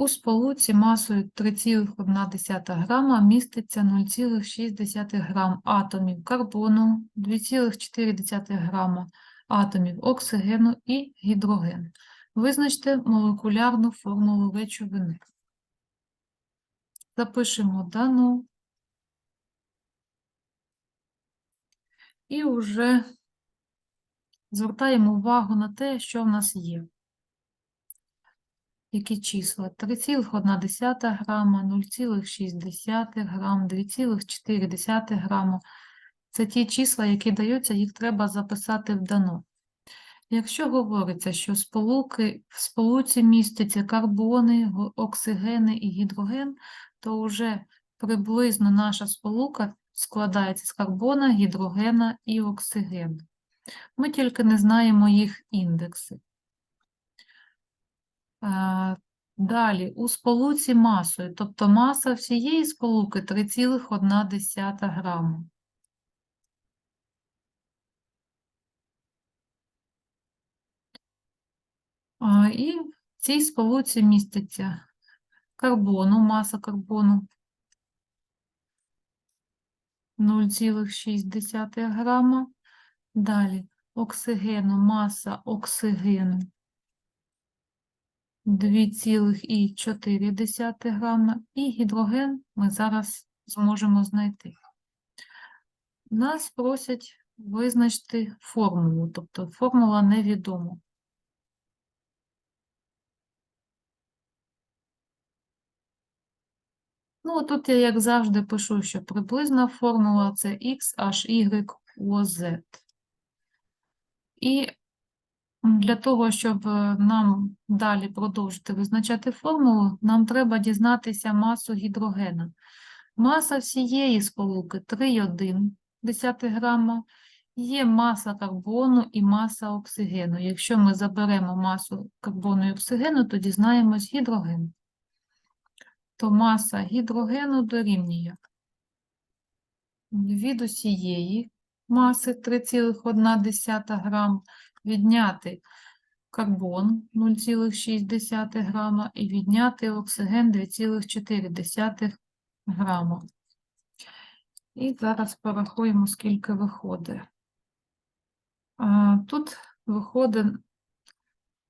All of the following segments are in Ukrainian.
У сполуці масою 3,1 грама міститься 0,6 грам атомів карбону, 2,4 грама атомів оксигену і гідроген. Визначте молекулярну формулу речовини. Запишемо дану і вже звертаємо увагу на те, що в нас є. Які числа? 3,1 грама, 0,6 грам, 2,4 грама. Це ті числа, які даються, їх треба записати в дано. Якщо говориться, що сполуки, в сполуці містяться карбони, оксигени і гідроген, то вже приблизно наша сполука складається з карбона, гідрогена і оксигену. Ми тільки не знаємо їх індекси. Е, Далі, у сполуці масою, тобто маса всієї сполуки 3,1 грама. І в цій сполуці міститься карбону, маса карбону 0,6 грама. Далі оксигену, маса оксигену 2,4 грама. І гідроген ми зараз зможемо знайти. Нас просять визначити формулу, тобто формула невідома. Ну, тут я, як завжди, пишу, що приблизна формула це x, h, y, o, z. І для того, щоб е, нам далі продовжити визначати формулу, нам треба дізнатися масу гідрогена. Маса всієї сполуки 3,1 грама. Є маса карбону і маса оксигену. Якщо ми заберемо масу карбону і оксигену, то дізнаємось гідроген то маса гідрогену дорівнює від усієї маси 3,1 грам відняти карбон 0,6 грама і відняти оксиген 2,4 грама. І зараз порахуємо, скільки виходить. Тут виходить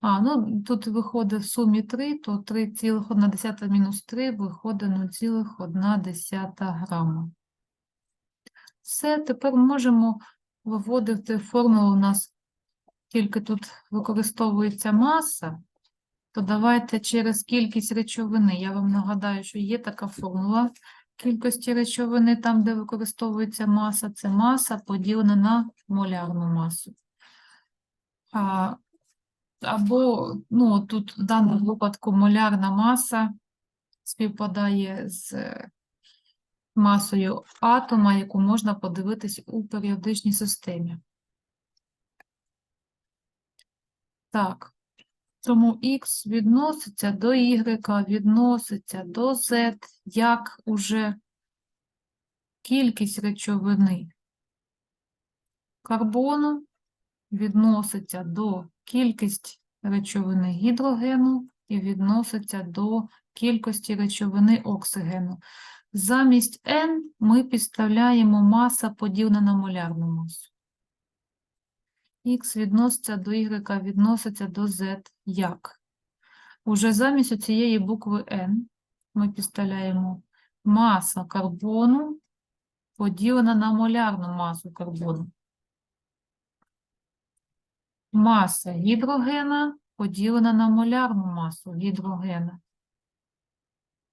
а, ну тут виходить в сумі 3, то 3,1 мінус 3 виходить 0,1 грама. Все, тепер можемо виводити формулу у нас, тільки тут використовується маса, то давайте через кількість речовини. Я вам нагадаю, що є така формула кількості речовини, там, де використовується маса, це маса поділена на молярну масу. А, або, ну, тут в даному випадку молярна маса співпадає з е, масою атома, яку можна подивитись у періодичній системі. Так, тому Х відноситься до Y, відноситься до Z, як уже кількість речовини карбону відноситься до кількість речовини гідрогену і відноситься до кількості речовини оксигену. Замість N ми підставляємо маса поділена на молярну масу. Х відноситься до Y, відноситься до Z як? Уже замість цієї букви N ми підставляємо маса карбону поділена на молярну масу карбону. Маса гідрогена поділена на молярну масу гідрогена.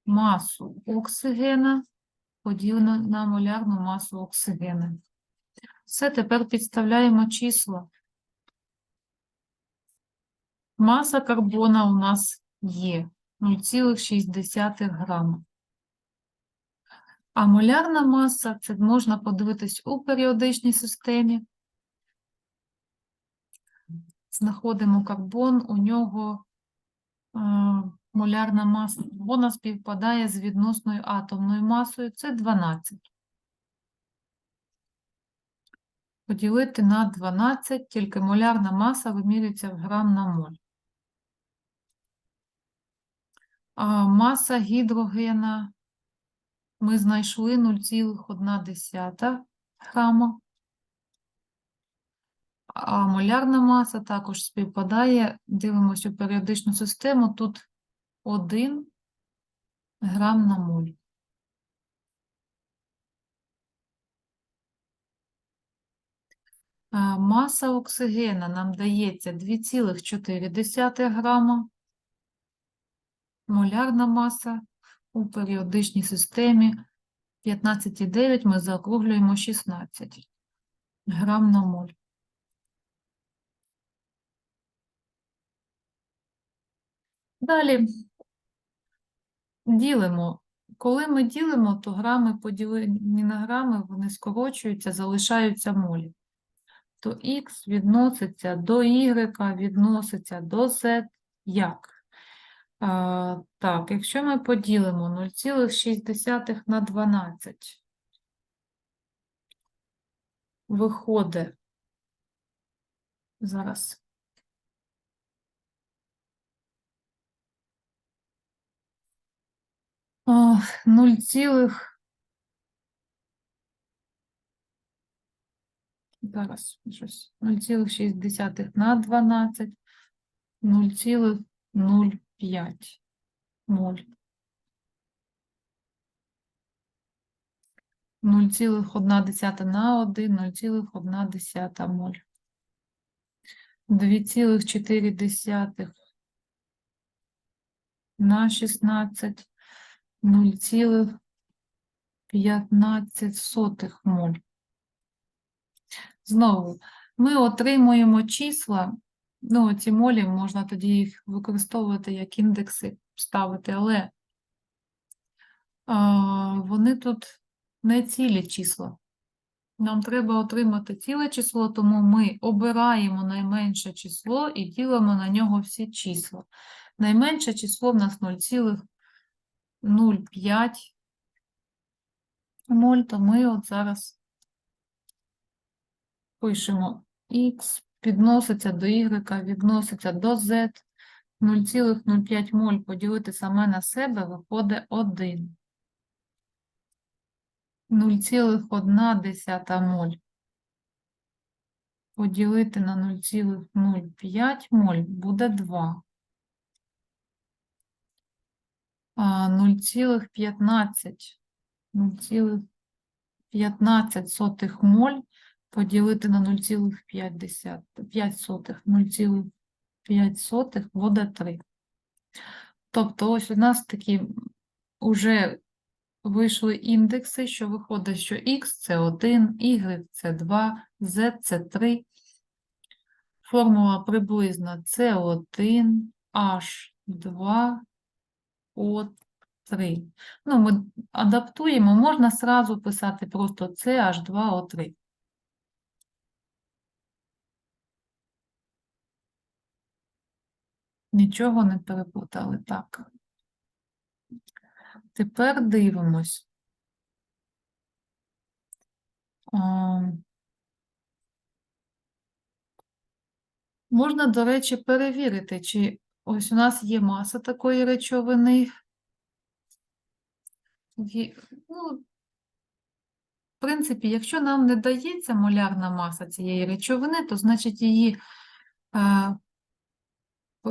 Масу оксигена поділена на молярну масу оксигена. Все, тепер підставляємо числа. Маса карбона у нас є 0,6 грама. А молярна маса це можна подивитись у періодичній системі. знаходимо карбон, у нього е, молярна маса карбона співпадає з відносною атомною масою, це 12. Поділити на 12, тільки молярна маса вимірюється в грам на моль. А маса гідрогена ми знайшли 0,1 грама. А молярна маса також співпадає. Дивимося у періодичну систему. Тут 1 грам на моль. А, Маса оксигена нам дається 2,4 грама. Молярна маса у періодичній системі 15,9 ми заокруглюємо 16 грам на моль. Далі ділимо. Коли ми ділимо, то грами поділені на грами, вони скорочуються, залишаються молі. То х відноситься до y, відноситься до z як? А, так, якщо ми поділимо 0,6 на 12, виходить зараз. А, 0 Зараз щось 0,6 на 12, 0,05 моль. 0,1 на 1, 0,1 моль. 2,4 на 16, 0,15 моль. Знову, ми отримуємо числа, ну, ці молі, можна тоді їх використовувати як індекси, ставити, але вони тут не цілі числа. Нам треба отримати ціле число, тому ми обираємо найменше число і ділимо на нього всі числа. Найменше число в нас 0,05 моль, то ми от зараз пишемо х підноситься до y, відноситься до z. 0,05 моль поділити саме на себе виходить 1. 0,1 моль поділити на 0,05 моль буде 2. А 0,15 0,15 моль поділити на 0,5 0,5 буде 3. Тобто ось у нас такі вже вийшли індекси, що виходить, що x це 1, y це 2, z це 3. Формула приблизно С1, H2, O3. Ну, ми адаптуємо, можна сразу писати просто CH2O3. Нічого не переплутали, так. Тепер дивимось. Можна, до речі, перевірити, чи ось у нас є маса такої речовини. Ну, в принципі, якщо нам не дається молярна маса цієї речовини, то значить її е,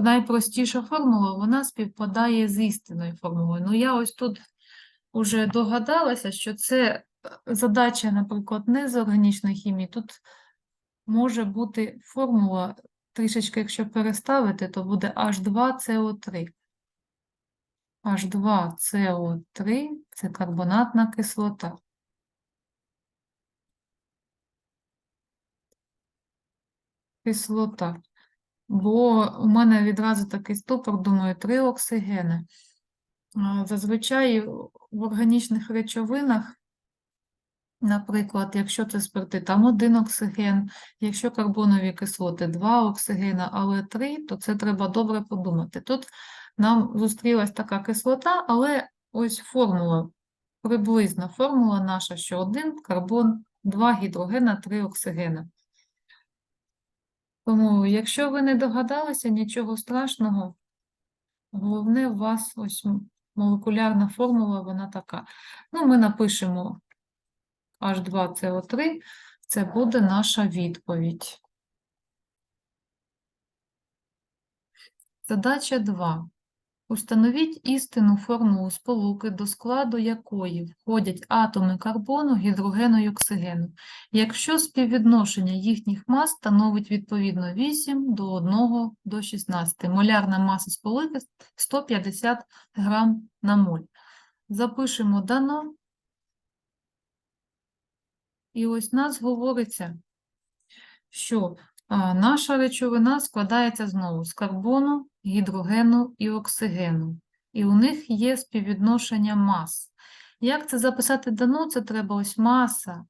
найпростіша формула, вона співпадає з істинною формулою. Ну, я ось тут вже догадалася, що це е, задача, наприклад, не з органічної хімії. Тут може бути формула, трішечки, якщо переставити, то буде H2CO3. H2CO3 – це карбонатна кислота. Кислота. Бо у мене відразу такий ступор, думаю, три оксигени. Зазвичай в органічних речовинах, наприклад, якщо це спирти, там один оксиген, якщо карбонові кислоти, два оксигена, але три, то це треба добре подумати. Тут нам зустрілась така кислота, але ось формула, приблизна формула наша, що один карбон, два гідрогена, три оксигена. Тому, якщо ви не догадалися, нічого страшного. Головне, у вас ось молекулярна формула, вона така. Ну, ми напишемо H2CO3, це буде наша відповідь. Задача 2. Установіть істинну формулу сполуки, до складу якої входять атоми карбону, гідрогену і оксигену, якщо співвідношення їхніх мас становить відповідно 8 до 1 до 16. Молярна маса сполуки 150 грам на моль. Запишемо дано. І ось нас говориться, що наша речовина складається знову з карбону, гідрогену і оксигену. І у них є співвідношення мас. Як це записати дано? Це треба ось маса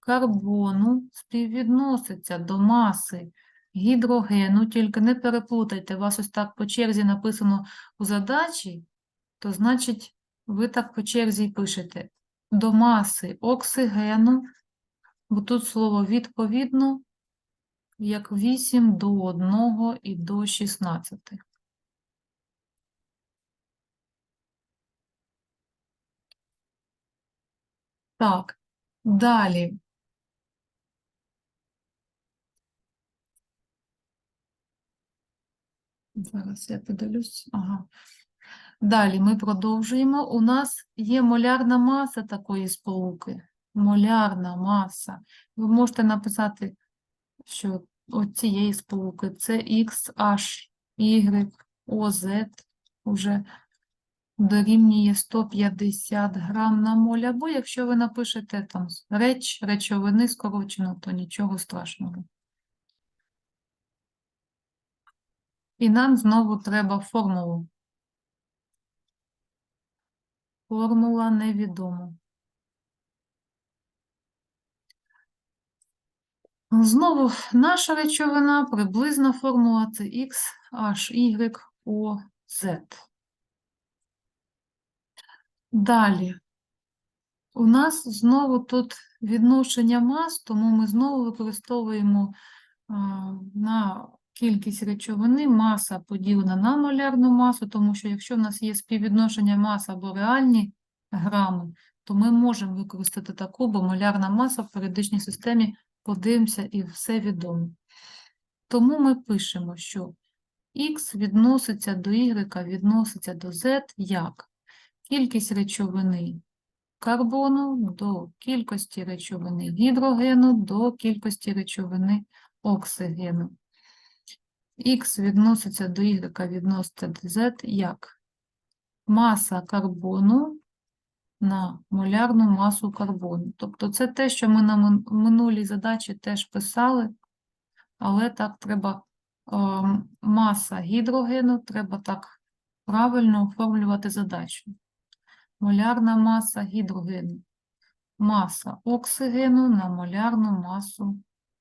карбону співвідноситься до маси гідрогену, тільки не переплутайте, у вас ось так по черзі написано у задачі, то значить ви так по черзі й пишете до маси оксигену, бо тут слово відповідно як 8 до 1 і до 16. Так, далі. Зараз я подивлюсь. Ага. Далі ми продовжуємо. У нас є молярна маса такої сполуки. Молярна маса. Ви можете написати, що от цієї сполуки це X, Y, OZ уже дорівнює 150 грам на моль. Або якщо ви напишете там реч, речовини скорочено, то нічого страшного. І нам знову треба формулу. Формула невідома. Знову наша речовина, приблизна формула це X, H, Y, O, Z. Далі. У нас знову тут відношення мас, тому ми знову використовуємо а, на кількість речовини маса поділена на молярну масу, тому що якщо в нас є співвідношення мас або реальні грами, то ми можемо використати таку, бо молярна маса в періодичній системі подивимося і все відомо. Тому ми пишемо, що Х відноситься до Y, відноситься до Z як кількість речовини карбону до кількості речовини гідрогену до кількості речовини оксигену. Х відноситься до Y, відноситься до Z як маса карбону на молярну масу карбону. Тобто це те, що ми на минулій задачі теж писали, але так треба ем, маса гідрогену, треба так правильно оформлювати задачу. Молярна маса гідрогену. Маса оксигену на молярну масу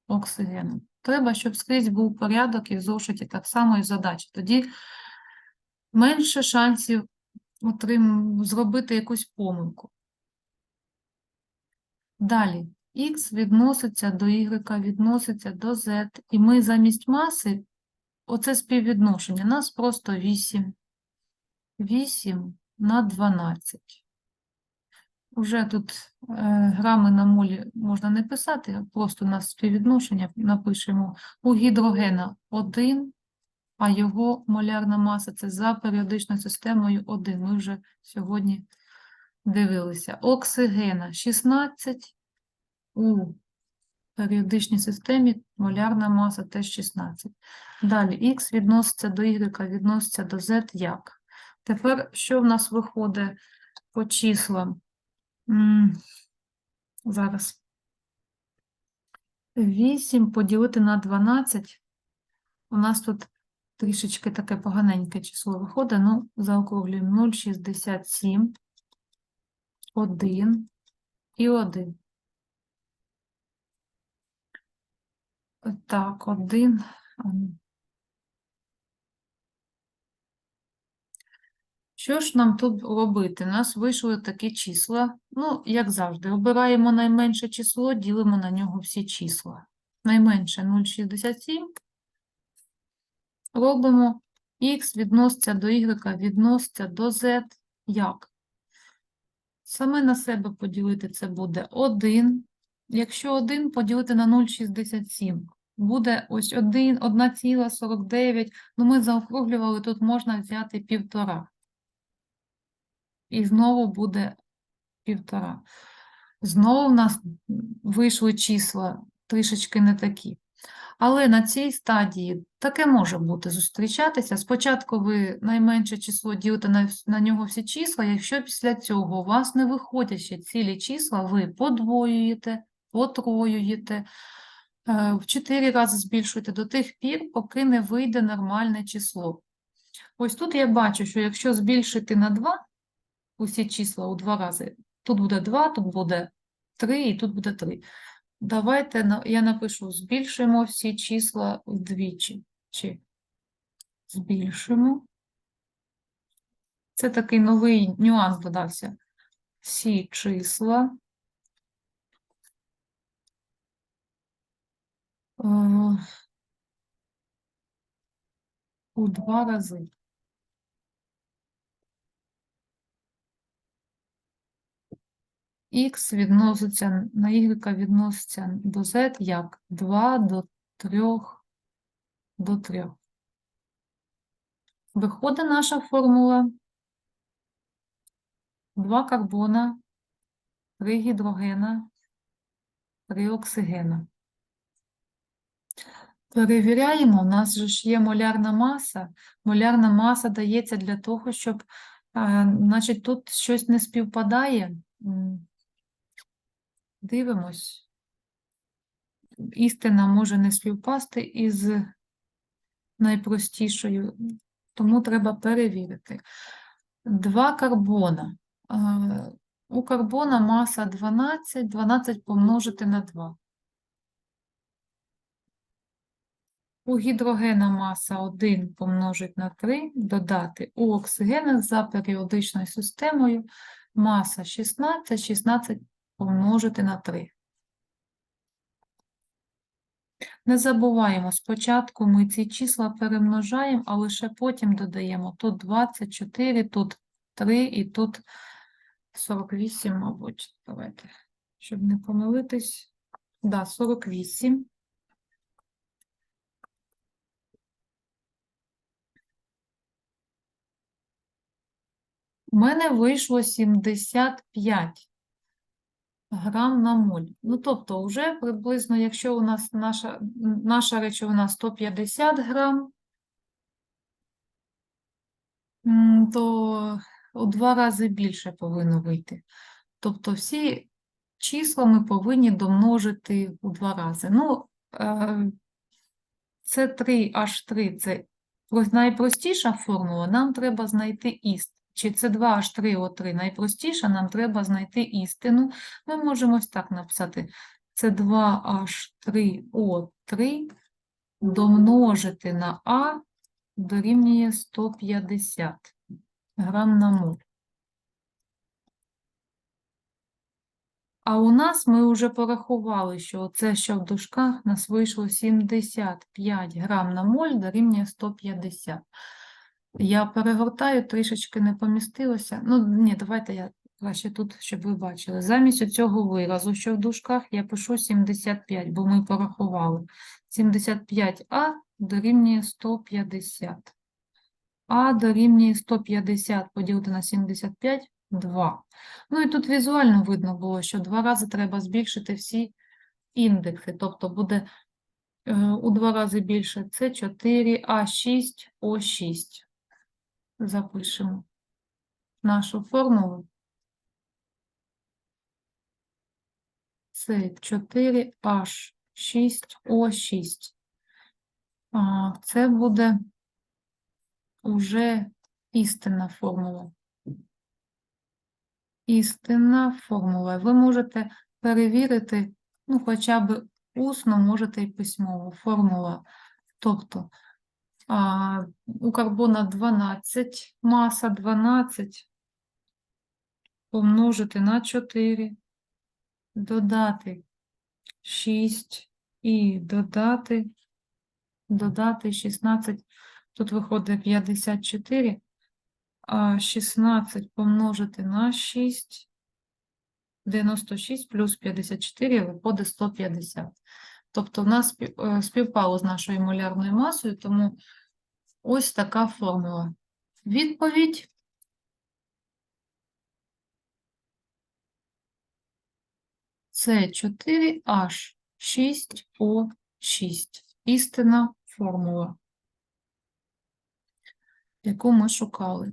оксигену. Треба, щоб скрізь був порядок і в зошиті так само і задачі. Тоді менше шансів отрим... зробити якусь помилку. Далі. Х відноситься до Y, відноситься до Z. І ми замість маси, оце співвідношення, нас просто 8. 8 на 12. Уже тут е, грами на молі можна не писати, просто на співвідношення напишемо. У гідрогена 1, а його молярна маса це за періодичною системою 1. Ми вже сьогодні дивилися. Оксигена 16, у періодичній системі молярна маса теж 16. Далі Х відноситься до Y, відноситься до Z як? Тепер що в нас виходить по числам? Зараз. 8 поділити на 12. У нас тут трішечки таке поганеньке число виходить. Ну, заокруглюємо 0,67, 1 і 1. Так, 1. Що ж нам тут робити? У нас вийшли такі числа. Ну, як завжди, обираємо найменше число, ділимо на нього всі числа. Найменше 0,67. Робимо Х відноситься до Y, відноситься до Z. Як? Саме на себе поділити це буде 1. Якщо 1 поділити на 0,67, буде ось 1, 1,49. Ну, ми заокруглювали, тут можна взяти півтора. І знову буде півтора. Знову в нас вийшли числа трішечки не такі. Але на цій стадії таке може бути зустрічатися. Спочатку ви найменше число ділите на, на нього всі числа, якщо після цього у вас не виходять ще цілі числа, ви подвоюєте, потроюєте, е, в 4 рази збільшуєте до тих пір, поки не вийде нормальне число. Ось тут я бачу, що якщо збільшити на 2 усі числа у 2 рази, тут буде 2, тут буде 3 і тут буде 3. Давайте я напишу, збільшуємо всі числа вдвічі. Чи збільшимо. Це такий новий нюанс додався. Всі числа е, у два рази. Х відноситься на y відноситься до z як 2 до 3 до 3. Виходить наша формула 2 карбона, 3 гідрогена, 3 оксигена. Перевіряємо, у нас же ж є молярна маса. Молярна маса дається для того, щоб, е, значить, тут щось не співпадає. Дивимось. Істина може не співпасти із найпростішою, тому треба перевірити. Два карбона. У карбона маса 12, 12 помножити на 2. У гідрогена маса 1 помножити на 3, додати у оксигена за періодичною системою маса 16, 16 помножити на 3. Не забуваємо, спочатку ми ці числа перемножаємо, а лише потім додаємо тут 24, тут 3 і тут 48, мабуть. Давайте, щоб не помилитись. Да, 48. У мене вийшло 75 грам на моль. Ну, тобто, вже приблизно, якщо у нас наша, наша речовина 150 грам, то у два рази більше повинно вийти. Тобто всі числа ми повинні домножити у два рази. Ну, е, це 3H3, це найпростіша формула, нам треба знайти іст. Чи це 2H3O3 найпростіша, нам треба знайти істину. Ми можемо ось так написати. Це 2H3O3 домножити на А дорівнює 150 грам на моль. А у нас ми вже порахували, що це, що в дужках, нас вийшло 75 грам на моль дорівнює 150. Я перегортаю, трішечки не помістилося. Ну, ні, давайте я краще тут, щоб ви бачили. Замість цього виразу, що в дужках, я пишу 75, бо ми порахували. 75А дорівнює 150. А дорівнює 150 поділити на 75 – 2. Ну і тут візуально видно було, що два рази треба збільшити всі індекси. Тобто буде е, у два рази більше С4, А6, О6. Запишемо нашу формулу. С4, H6, О6. Це буде уже істинна формула. Істинна формула. Ви можете перевірити, ну, хоча б усно, можете і письмово. Формула. Тобто а, у карбона 12, маса 12 помножити на 4, додати 6 і додати, додати 16. Тут виходить 54, а 16 помножити на 6, 96 плюс 54 виходить 150. Тобто в нас е, співпало з нашою молярною масою, тому ось така формула. Відповідь С 4 h 6 o 6 Істинна формула, яку ми шукали.